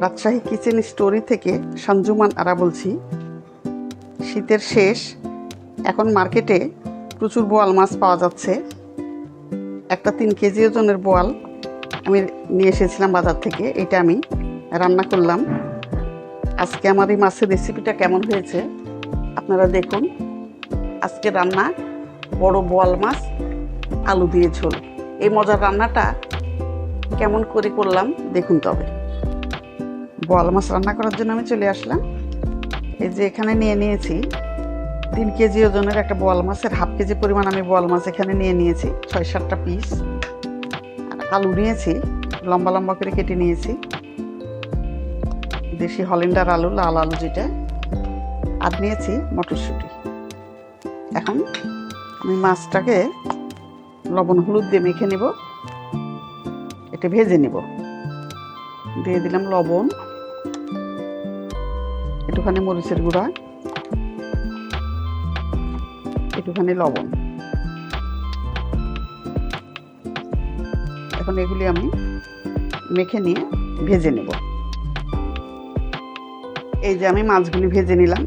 Rajshahi kitchen story থেকে সঞ্জুমান আরা বলছি। শীতের শেষ। এখন মার্কেটে প্রচুর বোয়াল মাছ পাওয়া যাচ্ছে। একটা তিন কেজি ওজনের বোয়াল আমি নিয়ে এসেছিলাম বাজার থেকে, এটা আমি রান্না করলাম। আজকে আমার এই মাছের রেসিপিটা কেমন হয়েছে আপনারা দেখুন। আজকে রান্না বড় বোয়াল মাছ, আলু দিয়ে ঝোল। এই মজার রান্নাটা কেমন করে করলাম দেখুন তবে। বোয়াল মাছ রান্না করার জন্য আমি চলে আসলাম। এই যে এখানে নিয়ে নিয়েছি তিন কেজি ওজনের একটা বোয়াল মাছের, হাফ কেজি পরিমাণ আমি বোয়াল মাছ এখানে নিয়ে নিয়েছি, ছয় সাতটা পিস আলু নিয়েছি, লম্বা লম্বা করে কেটে নিয়েছি। দেশি হলিন্ডার আলু, লাল আলু যেটা। আর নিয়েছি মটরশুঁটি। এখন আমি মাছটাকে লবণ, হলুদ দিয়ে মেখে নেব। এটা ভেজে নেব। দিয়ে দিলাম লবণ। একটুখানি মরিচের গুঁড়া, একটুখানি লবণ। এখন এগুলি আমি মেখে নিয়ে ভেজে নেব। এই যে আমি মাছগুলি ভেজে নিলাম।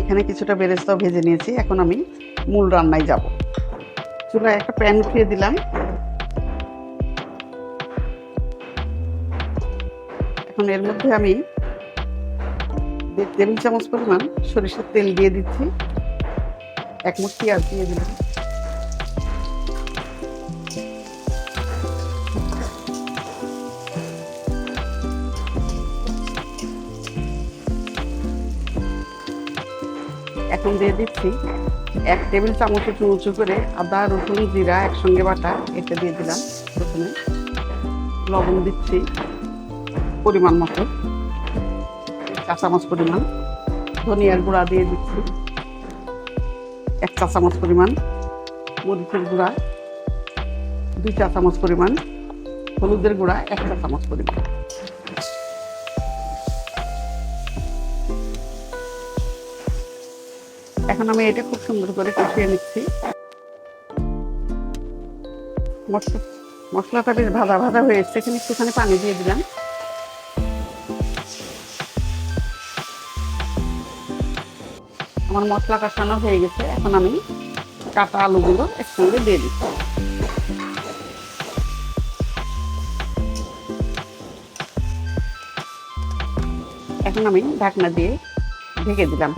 এখানে কিছুটা বেরেস্তাও ভেজে নিয়েছি। এখন আমি মূল রান্নায় যাব। চুলায় একটা প্যান উঠিয়ে দিলাম। এখন এর মধ্যে আমি টেবিল চামচ পরিমাণ সরিষার তেল দিয়ে দিচ্ছি। এক মুঠ পেঁয়াজ দিয়ে দিলাম। এখন দিয়ে দিচ্ছি এক টেবিল চামচ একটু উঁচু করে আদা, রসুন, জিরা একসঙ্গে বাটা, এটা দিয়ে দিলাম প্রথমে। লবণ দিচ্ছি। পরিমাণ মতো চা চামচ পরিমাণ, ধনিয়ার গুঁড়া দিয়ে দিচ্ছি, এক চা চামচ পরিমাণ, মরিচের গুঁড়া, দুই চা চামচ পরিমাণ, হলুদের গুঁড়া, এক চা চামচ পরিমাণ। এখন আমি এটা খুব সুন্দর করে কষিয়ে নিচ্ছি। মশলা মশলাটা বেশ ভাজা ভাজা হয়ে এসছে, এখানে একটুখানি পানি দিয়ে দিলাম। আমার মশলা কষানো হয়ে গেছে। এখন আমি কাটা আলুগুলো একসঙ্গে দিয়ে দিচ্ছি। এখন আমি ঢাকনা দিয়ে ঢেকে দিলাম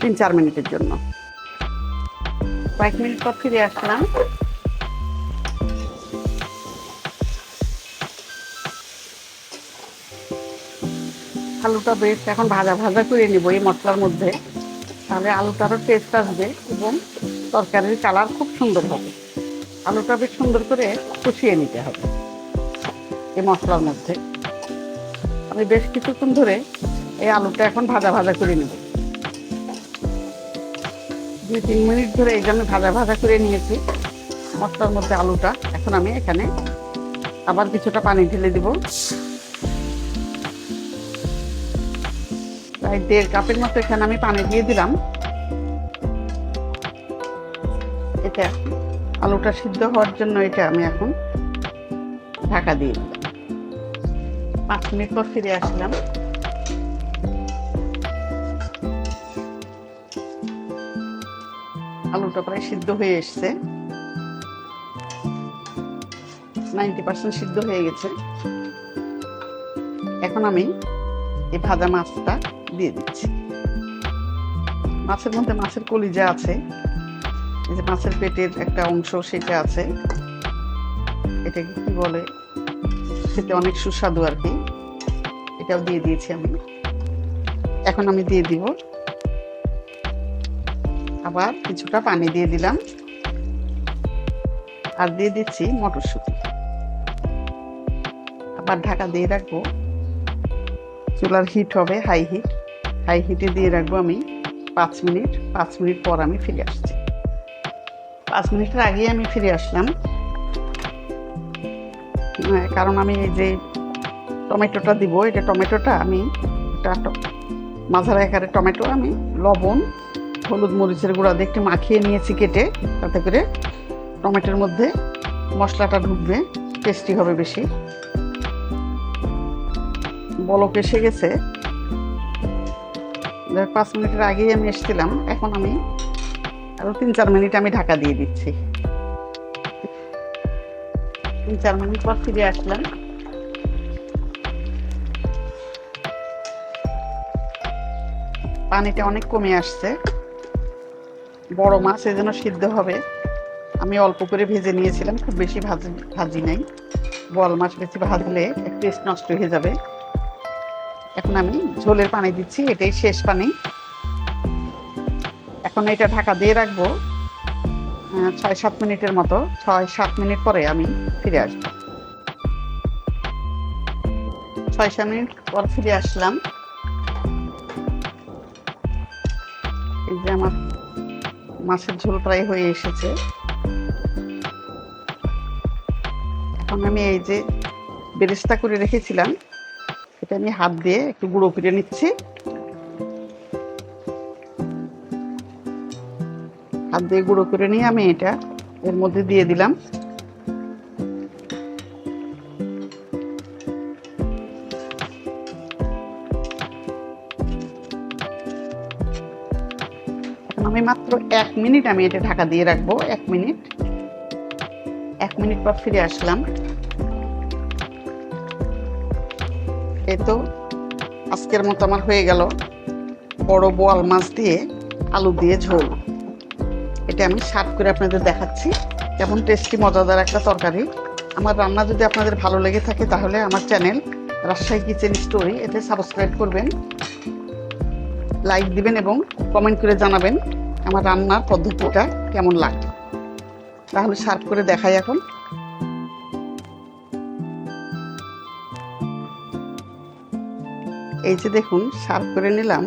তিন চার মিনিটের জন্য। কয়েক মিনিট পর ফিরে আসলাম। আলুটা বেশ এখন ভাজা ভাজা করে নিব এই মশলার মধ্যে। তাহলে আলুটারও টেস্ট আসবে এবং তরকারির কালার খুব সুন্দর হবে। আলুটা বেশ সুন্দর করে কষিয়ে নিতে হবে এই মশলার মধ্যে। আমি বেশ কিছুক্ষণ ধরে এই আলুটা এখন ভাজা ভাজা করে নেব। দুই তিন মিনিট ধরে এই জন্য ভাজা ভাজা করে নিয়েছি, মশলার মধ্যে আলুটা, এখন আমি এখানে আবার কিছুটা পানি ঢেলে দিব। প্রায় দেড় কাপের মতো এখানে আমি পানি দিয়ে দিলাম। এটা আলুটা সিদ্ধ হওয়ার জন্য এটা আমি এখন ঢাকা দিয়ে দিলাম। পাঁচ মিনিট পর ফিরে আসলাম। আলুটা প্রায় সিদ্ধ হয়ে এসছে। নাইনটি পার্সেন্ট সিদ্ধ হয়ে গেছে। এখন আমি এই ভাজা মাছটা দিয়ে দিচ্ছি। মাছের মধ্যে মাছের কলিজা আছে। এই যে মাছের পেটের একটা অংশ সেটা আছে। এটাকে কি বলে? খেতে অনেক সুস্বাদু আর কি। এটাও দিয়ে দিয়েছি আমি। এখন আমি দিয়ে দিব। আবার কিছুটা পানি দিয়ে দিলাম। আর দিয়ে দিচ্ছি মটরশুঁটি। আবার ঢাকা দিয়ে রাখব। চুলার হিট হবে হাই হিট হাই হিটে দিয়ে রাখব আমি পাঁচ মিনিট। পাঁচ মিনিট পর আমি ফিরে আসছি। পাঁচ মিনিটের আগেই আমি ফিরে আসলাম। হ্যাঁ, কারণ আমি এই যে টমেটোটা দিব এটা টমেটোটা আমি এটা ট- মাঝারি আকারে টমেটো আমি লবণ হলুদ মরিচের গুঁড়া দিয়ে একটু মাখিয়ে নিয়েছি কেটে তাতে করে টমেটোর মধ্যে মশলাটা ঢুকবে টেস্টি হবে বেশি। বলক এসে গেছে। পাঁচ মিনিটের আগেই আমি এসেছিলাম। এখন আমি আরও তিন চার মিনিট আমি ঢাকা দিয়ে দিচ্ছি। তিন চার মিনিট পর ফিরে আসলাম। পানিটা অনেক কমে আসছে। বড় মাছ এই জন্য সিদ্ধ হবে। আমি অল্প করে ভেজে নিয়েছিলাম। খুব বেশি ভাজি ভাজি নাই। বল মাছ বেশি ভাজলে টেস্ট নষ্ট হয়ে যাবে। এখন আমি ঝোলের পানি দিচ্ছি, এটাই শেষ পানি। এখন এটা ঢাকা দিয়ে রাখব ছয় সাত মিনিটের মতো, ছয় সাত মিনিট পরে আমি ফিরে আসব। ছয় সাত মিনিট পর ফিরে আসলাম। এই যে আমার মাছের ঝোল প্রায় হয়ে এসেছে। এখন আমি এই যে বেরেস্তা করে রেখেছিলাম এটা আমি হাত দিয়ে একটু গুঁড়ো করে নিচ্ছি। হাত দিয়ে গুঁড়ো করে নিয়ে আমি এটা এর মধ্যে দিয়ে দিলাম। আমি মাত্র এক মিনিট আমি এটা ঢাকা দিয়ে রাখব, এক মিনিট। এক মিনিট পর ফিরে আসলাম। এই তো আজকের মতো আমার হয়ে গেল বড় বোয়াল মাছ দিয়ে আলু দিয়ে ঝোল। এটা আমি সার্ভ করে আপনাদের দেখাচ্ছি। কেমন টেস্টি মজাদার একটা তরকারি। আমার রান্না যদি আপনাদের ভালো লেগে থাকে তাহলে আমার চ্যানেল রাজশাহী কিচেন স্টোরি এতে সাবস্ক্রাইব করবেন লাইক দিবেন এবং কমেন্ট করে জানাবেন আমার রান্নার পদ্ধতিটা কেমন লাগে তাহলে সার্ভ করে দেখাই এখন। এই যে দেখুন সার্ভ করে নিলাম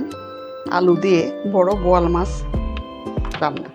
আলু দিয়ে বড় বোয়াল মাছ রান্না।